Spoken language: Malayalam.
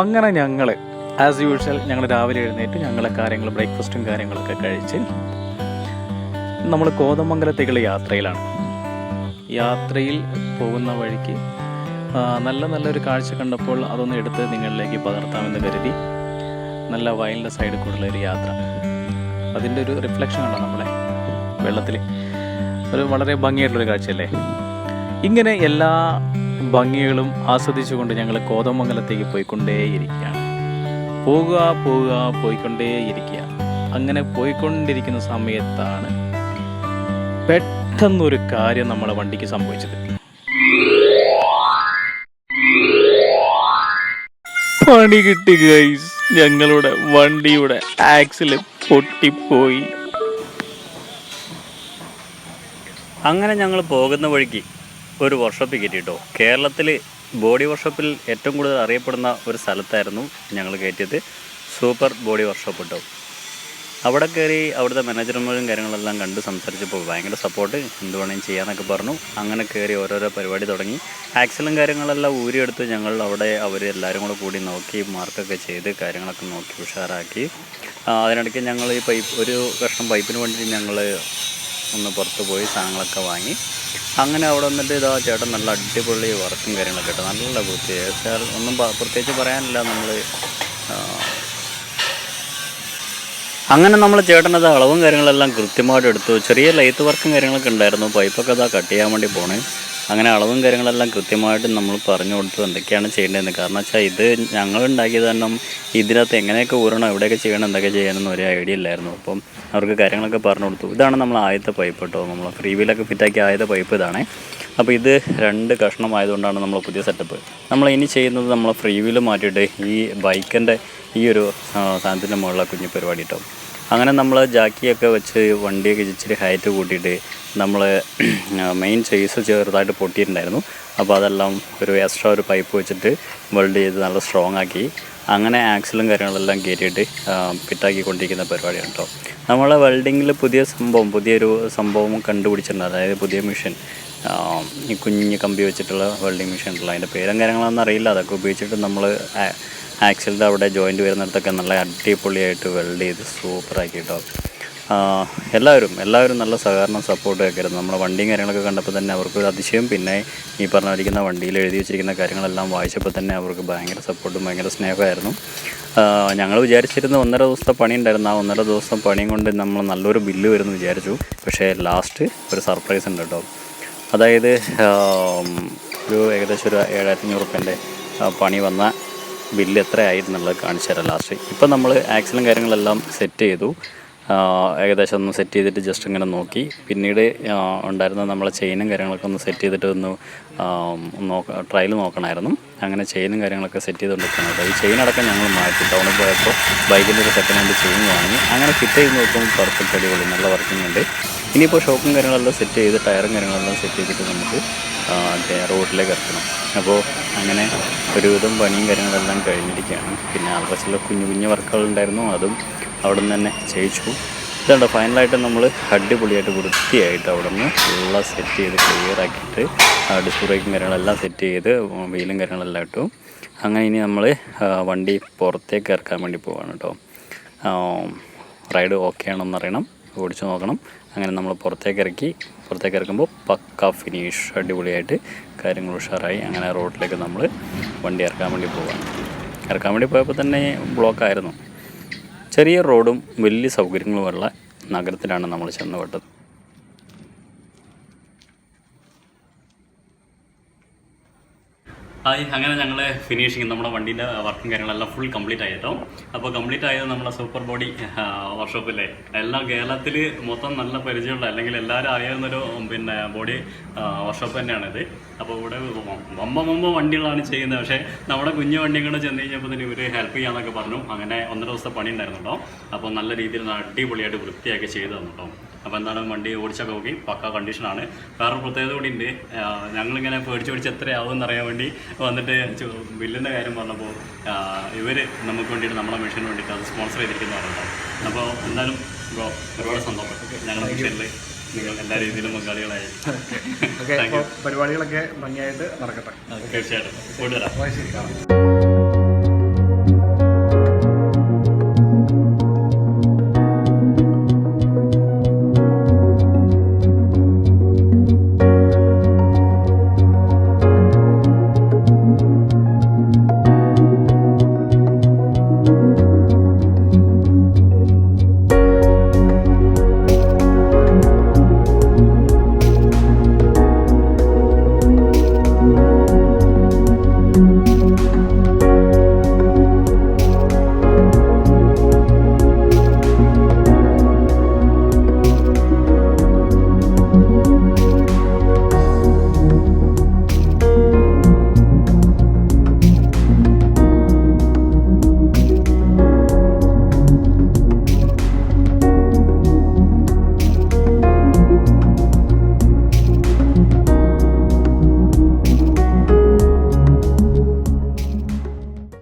അങ്ങനെ ഞങ്ങൾ ആസ് യൂഷ്വൽ ഞങ്ങൾ രാവിലെ എഴുന്നേറ്റ് ഞങ്ങളെ കാര്യങ്ങൾ ബ്രേക്ക്ഫാസ്റ്റും കാര്യങ്ങളൊക്കെ കഴിച്ച് നമ്മൾ കോതമംഗലത്തേക്കുള്ള യാത്രയിലാണ്. യാത്രയിൽ പോകുന്ന വഴിക്ക് നല്ല നല്ലൊരു കാഴ്ച കണ്ടപ്പോൾ അതൊന്ന് എടുത്ത് നിങ്ങളിലേക്ക് പകർത്താമെന്ന് കരുതി. നല്ല വയലിന്റെ സൈഡിൽ കൂടെയുള്ള ഒരു യാത്ര. അതിന്റെ ഒരു റിഫ്ലക്ഷൻ കണ്ടോ നമ്മളെ? വെള്ളത്തിൽ ഒരു വളരെ ഭംഗിയായിട്ടുള്ളൊരു കാഴ്ചയല്ലേ? ഇങ്ങനെ എല്ലാ ഭംഗികളും ആസ്വദിച്ചുകൊണ്ട് ഞങ്ങൾ കോതമംഗലത്തേക്ക് പോയിക്കൊണ്ടേയിരിക്കുകയാണ്. പോകുക പോവുക പോയിക്കൊണ്ടേയിരിക്കുക അങ്ങനെ പോയിക്കൊണ്ടിരിക്കുന്ന സമയത്താണ് പെട്ടെന്നൊരു കാര്യം നമ്മളെ വണ്ടിക്ക് സംഭവിച്ചത്. പണി കിട്ടി ഗൈസ് ഞങ്ങളുടെ വണ്ടിയുടെ ആക്സിൽ പൊട്ടിപ്പോയി. അങ്ങനെ ഞങ്ങൾ പോകുന്ന വഴിക്ക് ഒരു വർക്ക്ഷോപ്പിൽ കയറ്റിട്ടോ കേരളത്തിൽ ബോഡി വർക്ക്ഷോപ്പിൽ ഏറ്റവും കൂടുതൽ അറിയപ്പെടുന്ന ഒരു സ്ഥലത്തായിരുന്നു ഞങ്ങൾ കയറ്റിയത്. സൂപ്പർ ബോഡി വർക്ക്ഷോപ്പ് കേട്ടോ അവിടെ കയറി അവിടുത്തെ മാനേജർമാരും കാര്യങ്ങളെല്ലാം കണ്ട് സംസാരിച്ചപ്പോൾ ഭയങ്കര സപ്പോർട്ട് എന്ത് വേണമെങ്കിലും ചെയ്യാന്നൊക്കെ പറഞ്ഞു. അങ്ങനെ കയറി ഓരോരോ പരിപാടി തുടങ്ങി. ആക്സിലും കാര്യങ്ങളെല്ലാം ഊരിയെടുത്ത് ഞങ്ങൾ അവിടെ അവർ എല്ലാവരും കൂടെ കൂടി നോക്കി മാർക്കൊക്കെ ചെയ്ത് കാര്യങ്ങളൊക്കെ നോക്കി ഉഷാറാക്കി. അതിനിടയ്ക്ക് ഞങ്ങൾ ഈ പൈപ്പ് ഒരു കഷ്ണം പൈപ്പിന് വേണ്ടി ഞങ്ങൾ ഒന്ന് പുറത്ത് പോയി സാധനങ്ങളൊക്കെ വാങ്ങി. അങ്ങനെ അവിടെ വന്നിട്ട് ഇതാ ചേട്ടൻ നല്ല അടിപൊളി വർക്കും കാര്യങ്ങളൊക്കെ കേട്ടോ നല്ല വെച്ചാൽ ഒന്നും പ്രത്യേകിച്ച് പറയാനില്ല നമ്മൾ അങ്ങനെ നമ്മൾ ചേട്ടനത് അളവും കാര്യങ്ങളെല്ലാം കൃത്യമായിട്ട് എടുത്തു. ചെറിയ ലൈത്ത് വർക്കും കാര്യങ്ങളൊക്കെ ഉണ്ടായിരുന്നു. പൈപ്പൊക്കെ അതാ കട്ട് ചെയ്യാൻ വേണ്ടി പോണേ. അങ്ങനെ അളവും കാര്യങ്ങളെല്ലാം കൃത്യമായിട്ട് നമ്മൾ പറഞ്ഞു കൊടുത്തു എന്തൊക്കെയാണ് ചെയ്യേണ്ടതെന്ന്. കാരണം വെച്ചാൽ ഇത് ഞങ്ങൾ ഉണ്ടാക്കിയത് തന്നെ ഇതിനകത്ത് എങ്ങനെയൊക്കെ ഊരണം എവിടെയൊക്കെ ചെയ്യണം എന്തൊക്കെ ചെയ്യണമെന്ന് ഒരു ഐഡിയ ഇല്ലായിരുന്നു. അപ്പം അവർക്ക് കാര്യങ്ങളൊക്കെ പറഞ്ഞു കൊടുത്തു. ഇതാണ് നമ്മൾ ആദ്യത്തെ പൈപ്പ് കേട്ടോ. നമ്മൾ ഫ്രീ വീലൊക്കെ ഫിറ്റാക്കിയ ആദ്യത്തെ പൈപ്പ് ഇതാണ്. അപ്പോൾ ഇത് രണ്ട് കഷ്ണം ആയതുകൊണ്ടാണ് നമ്മൾ പുതിയ സെറ്റപ്പ് നമ്മൾ ഇനി ചെയ്യുന്നത് നമ്മൾ ഫ്രീ വീൽ മാറ്റിയിട്ട് ഈ ബൈക്കിന്റെ ഈ ഒരു സാധനത്തിന്റെ മുകളിലെ കുഞ്ഞു പരിപാടി കേട്ടോ. അങ്ങനെ നമ്മൾ ജാക്കിയൊക്കെ വെച്ച് വണ്ടിയൊക്കെ ഇച്ചിരി ഹൈറ്റ് കൂട്ടിയിട്ട് നമ്മൾ മെയിൻ ചേസ് ചെറുതായിട്ട് പൊട്ടിയിട്ടുണ്ടായിരുന്നു. അപ്പോൾ അതെല്ലാം ഒരു എക്സ്ട്രാ ഒരു പൈപ്പ് വെച്ചിട്ട് വെൽഡ് ചെയ്ത് നല്ല സ്ട്രോങ് ആക്കി. അങ്ങനെ ആക്സിലും കാര്യങ്ങളെല്ലാം കയറ്റിയിട്ട് ഫിറ്റാക്കിക്കൊണ്ടിരിക്കുന്ന പരിപാടിയാണ് കേട്ടോ നമ്മളെ വെൽഡിങ്ങിൽ പുതിയ സംഭവം പുതിയൊരു സംഭവം കണ്ടുപിടിച്ചിട്ടുണ്ട്. അതായത് പുതിയ മെഷീൻ ഈ കുഞ്ഞ് കമ്പി വെച്ചിട്ടുള്ള വെൽഡിങ് മെഷീൻ ഉണ്ടല്ലോ. അതിന്റെ പേരും കാര്യങ്ങളൊന്നും അറിയില്ല. അതൊക്കെ ഉപയോഗിച്ചിട്ട് നമ്മൾ ആക്സിലിന്റെ അവിടെ ജോയിന്റ് വരുന്നിടത്തൊക്കെ നല്ല അടിപൊളിയായിട്ട് വെൽഡ് ചെയ്ത് സൂപ്പറാക്കി കേട്ടോ എല്ലാവരും എല്ലാവരും നല്ല സഹകരണം സപ്പോർട്ട് ഒക്കെ ആയിരുന്നു. നമ്മുടെ വണ്ടിയും കാര്യങ്ങളൊക്കെ കണ്ടപ്പോൾ തന്നെ അവർക്ക് ഒരു അതിശയം. പിന്നെ ഈ പറഞ്ഞിരിക്കുന്ന വണ്ടിയിൽ എഴുതി വെച്ചിരിക്കുന്ന കാര്യങ്ങളെല്ലാം വായിച്ചപ്പോൾ തന്നെ അവർക്ക് ഭയങ്കര സപ്പോർട്ടും ഭയങ്കര സ്നേഹമായിരുന്നു. ഞങ്ങൾ വിചാരിച്ചിരുന്ന ഒന്നര ദിവസത്തെ പണി ഉണ്ടായിരുന്നു. ആ ഒന്നര ദിവസം പണിയും കൊണ്ട് നമ്മൾ നല്ലൊരു ബില്ല് വരുമെന്ന് വിചാരിച്ചു. പക്ഷേ ലാസ്റ്റ് ഒരു സർപ്രൈസ് ഉണ്ട് കേട്ടോ. അതായത് ഒരു ഏകദേശം ഒരു ഏഴായിരത്തി അഞ്ഞൂറ് റുപ്യന്റെ പണി വന്ന ബില്ല് എത്രയായിരുന്നുള്ളത് കാണിച്ചു തരാം ലാസ്റ്റ് ഇപ്പം നമ്മൾ ആക്സിലും കാര്യങ്ങളെല്ലാം സെറ്റ് ചെയ്തു. ഏകദേശം ഒന്ന് സെറ്റ് ചെയ്തിട്ട് ജസ്റ്റ് ഇങ്ങനെ നോക്കി. പിന്നീട് ഉണ്ടായിരുന്ന നമ്മളെ ചെയിനും കാര്യങ്ങളൊക്കെ ഒന്ന് സെറ്റ് ചെയ്തിട്ട് ഒന്ന് നോക്ക ട്രയൽ നോക്കണമായിരുന്നു അങ്ങനെ ചെയിനും കാര്യങ്ങളൊക്കെ സെറ്റ് ചെയ്തുകൊണ്ടിരിക്കണം കേട്ടോ. ഈ ചെയിൻ അടക്കം ഞങ്ങൾ മാറ്റി. ടൗണിൽ പോയപ്പോൾ ബൈക്കിന്റെ ഒരു സെക്കൻഡ് ഹാൻഡ് ചെയിൻ വാങ്ങി. അങ്ങനെ ഫിറ്റ് ചെയ്ത് നോക്കുമ്പോൾ പെർഫെക്റ്റ് അടിപൊളി നല്ല വർക്കിംഗ് ഉണ്ട്. ഇനിയിപ്പോൾ ഷോക്കും കാര്യങ്ങളെല്ലാം സെറ്റ് ചെയ്ത് ടയറും കാര്യങ്ങളെല്ലാം സെറ്റ് ചെയ്തിട്ട് നമുക്ക് റോഡിലേക്ക് ഇറക്കണം അപ്പോൾ അങ്ങനെ ഒരുവിധം പണിയും കാര്യങ്ങളെല്ലാം കഴിഞ്ഞിരിക്കുകയാണ്. പിന്നെ ചില കുഞ്ഞു കുഞ്ഞു വർക്കുകൾ ഉണ്ടായിരുന്നു. അതും അവിടെ നിന്ന് തന്നെ ചെയ്യിച്ചു. ഇതുണ്ട് ഫൈനലായിട്ട് നമ്മൾ അടിപൊളിയായിട്ട് വൃത്തിയായിട്ട് അവിടെ നിന്ന് എല്ലാം സെറ്റ് ചെയ്ത് ക്ലിയർ ആക്കിയിട്ട് ഡിസ്ക് ബ്രേക്കും കാര്യങ്ങളെല്ലാം സെറ്റ് ചെയ്ത് വീലും കാര്യങ്ങളെല്ലാം ഇട്ടു. അങ്ങനെ ഇനി നമ്മൾ വണ്ടി പുറത്തേക്ക് ഇറക്കാൻ വേണ്ടി പോവാണ് കേട്ടോ റൈഡ് ഓക്കെ ആണെന്ന് അറിയണം. ഓടിച്ചു നോക്കണം. അങ്ങനെ നമ്മൾ പുറത്തേക്ക് ഇറക്കി പുറത്തേക്ക് ഇറക്കുമ്പോൾ പക്ക ഫിനിഷ് അടിപൊളിയായിട്ട് കാര്യങ്ങൾ ഉഷാറായി. അങ്ങനെ റോഡിലേക്ക് നമ്മൾ വണ്ടി ഇറക്കാൻ വേണ്ടി പോവാണ്. ഇറക്കാൻ വേണ്ടി പോയപ്പോൾ തന്നെ ബ്ലോക്കായിരുന്നു ചെറിയ റോഡും വലിയ സൗകര്യങ്ങളുമുള്ള നഗരത്തിലാണ് നമ്മൾ ചെന്ന് ഹായ് അങ്ങനെ ഞങ്ങൾ ഫിനിഷിങ് നമ്മുടെ വണ്ടീന്റെ വർക്കും കാര്യങ്ങളെല്ലാം ഫുൾ കംപ്ലീറ്റ് ആയിട്ടോ അപ്പോൾ കംപ്ലീറ്റ് ആയത് നമ്മുടെ സൂപ്പർ ബോഡി വർക്ക്ഷോപ്പിലെ എല്ലാം കേരളത്തിൽ മൊത്തം നല്ല പരിചയമുള്ള അല്ലെങ്കിൽ എല്ലാവരും അറിയാവുന്നൊരു പിന്നെ ബോഡി വർക്ക്ഷോപ്പ് ഇത്. അപ്പോൾ ഇവിടെ വമ്പ വമ്പ വണ്ടികളാണ് ചെയ്യുന്നത്. പക്ഷേ നമ്മുടെ കുഞ്ഞു വണ്ടിയും കൂടെ ചെന്ന് കഴിഞ്ഞപ്പോൾ തന്നെ ഇവർ ഹെൽപ്പ് ചെയ്യാമെന്നൊക്കെ പറഞ്ഞു. അങ്ങനെ ഒന്നര ദിവസത്തെ പണി ഉണ്ടായിരുന്നു കേട്ടോ അപ്പോൾ നല്ല രീതിയിൽ അടിപൊളിയായിട്ട് വൃത്തിയാക്കി ചെയ്തു തന്നു കേട്ടോ. അപ്പോൾ എന്താണ് വണ്ടി ഓടിച്ചൊക്കെ നോക്കി. പക്കാ കണ്ടീഷനാണ് വേറെ പ്രത്യേകത കൂടി ഉണ്ട് ഞങ്ങളിങ്ങനെ പേടിച്ച് പേടിച്ച് എത്രയാവും എന്നറിയാൻ വേണ്ടി വന്നിട്ട് ബില്ലിന്റെ കാര്യം പറഞ്ഞപ്പോൾ ഇവർ നമുക്ക് വേണ്ടിയിട്ട് നമ്മുടെ മെഷീന് വേണ്ടിയിട്ട് അത് സ്പോൺസർ ചെയ്തിരിക്കുന്ന പറഞ്ഞിട്ടോ അപ്പോൾ എന്തായാലും ബ്രോ ഒരുപാട് സന്തോഷം. ഞങ്ങളുടെ മെഷീനിൽ നിങ്ങൾ എല്ലാ രീതിയിലും പങ്കാളികളായി പരിപാടികളൊക്കെ ഭംഗിയായിട്ട് നടക്കട്ടെ. തീർച്ചയായിട്ടും. കൊണ്ടുവരാം